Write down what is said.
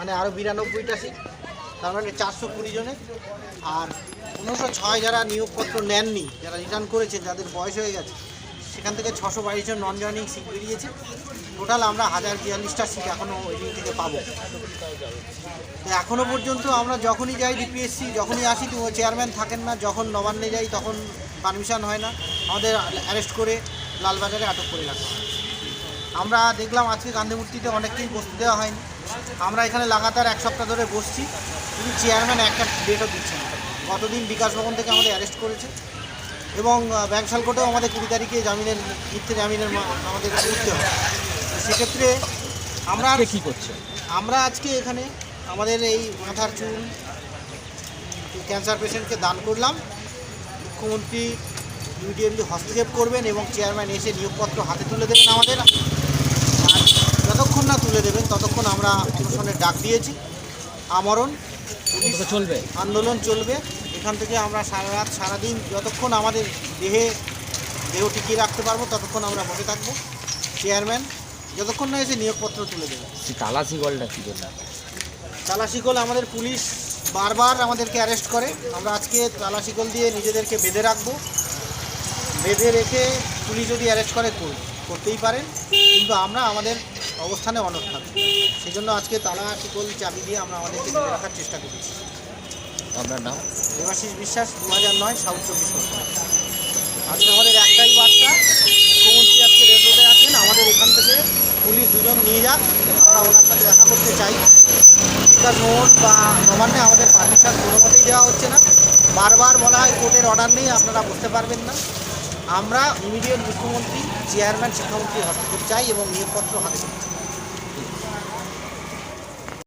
মানে আরও বিরানব্বইটা সিট তার মানে চারশো কুড়ি জনে আর পনেরোশো ছয় যারা নিয়োগপত্র নেননি, যারা রিটার্ন করেছে যাদের বয়স হয়ে গেছে, সেখান থেকে ছশো বাইশ জন নন জয়নিং সিট বেরিয়েছে। টোটাল আমরা হাজার বিয়াল্লিশটা সিট এখনও ওই থেকে পাবো। তো এখনও পর্যন্ত আমরা যখনই যাই ডিপিএসসি যখনই আসি, তো চেয়ারম্যান থাকেন না, যখন নবান্নে যাই, তখন পারমিশন হয় না। আমাদের অ্যারেস্ট করে লালবাজারে আটক করে রাখা আমরা দেখলাম আজকে গান্ধী মূর্তিতে অনেককেই বসতে দেওয়া হয়নি। আমরা এখানে লাগাতার এক সপ্তাহ ধরে বসছি। কিন্তু চেয়ারম্যান একটা ডেটও দিচ্ছে না। গতদিন বিকাশ ভবন থেকে আমাদের অ্যারেস্ট করেছে। এবং ব্যাংশাল কোর্টেও আমাদের কুড়ি তারিখে জামিনের মিথ্যে জামিনের মা- আমাদের উঠতে হবে। সেক্ষেত্রে আমরা কি করছে? আমরা আজকে এখানে আমাদের এই মাথার চুল ক্যান্সার পেশেন্টকে দান করলাম। মুখ্যমন্ত্রী ইমিডিয়েটলি হস্তক্ষেপ করবেন এবং চেয়ারম্যান এসে নিয়োগপত্র হাতে তুলে দেবেন আমাদের আর যতক্ষণ না তুলে ততক্ষণ আমরা অনশনের ডাক দিয়েছি। আমরণ চলবে। আন্দোলন চলবে। এখান থেকে আমরা সারা রাত সারাদিন যতক্ষণ আমাদের দেহে দেহ টিকিয়ে রাখতে পারব ততক্ষণ আমরা বসে থাকব। চেয়ারম্যান যতক্ষণ না এসে নিয়োগপত্র তুলে দেবে। তালাশি গলটা কি জন্য তালাশিকল আমাদের পুলিশ বারবার আমাদেরকে অ্যারেস্ট করে। আমরা আজকে তালাশিকল দিয়ে নিজেদেরকে বেঁধে রাখব। বেঁধে রেখে পুলিশ যদি অ্যারেস্ট করে কর- করতেই পারেন। কিন্তু আমরা আমাদের অবস্থানে অনড় থাকব সেই জন্য আজকে তালাশিকল চাবি দিয়ে আমরা আমাদেরকে বেঁধে রাখার চেষ্টা করেছি। আপনার নাম? দেবাশিস বিশ্বাস দু হাজার নয় সাউথ চব্বিশ পরগনা। আজকে আমাদের একটাই বার্তা মুখ্যমন্ত্রী আজকে রেড রোডে আছেন আমাদের এখান থেকে পুলিশ দুজন নিয়ে যাক আমরা ওনার সাথে দেখা করতে চাই। বিকাশ নোট বা নবান্নে আমাদের পারমিশন কোনো মতেই দেওয়া হচ্ছে না। বারবার বলা হয় কোর্টের অর্ডার নেই আপনারা বুঝতে পারবেন না। আমরা ইমিডিয়েট মুখ্যমন্ত্রী চেয়ারম্যান শিক্ষামন্ত্রী হস্তক্ষেপ চাই এবং নিয়োগপত্র হাতে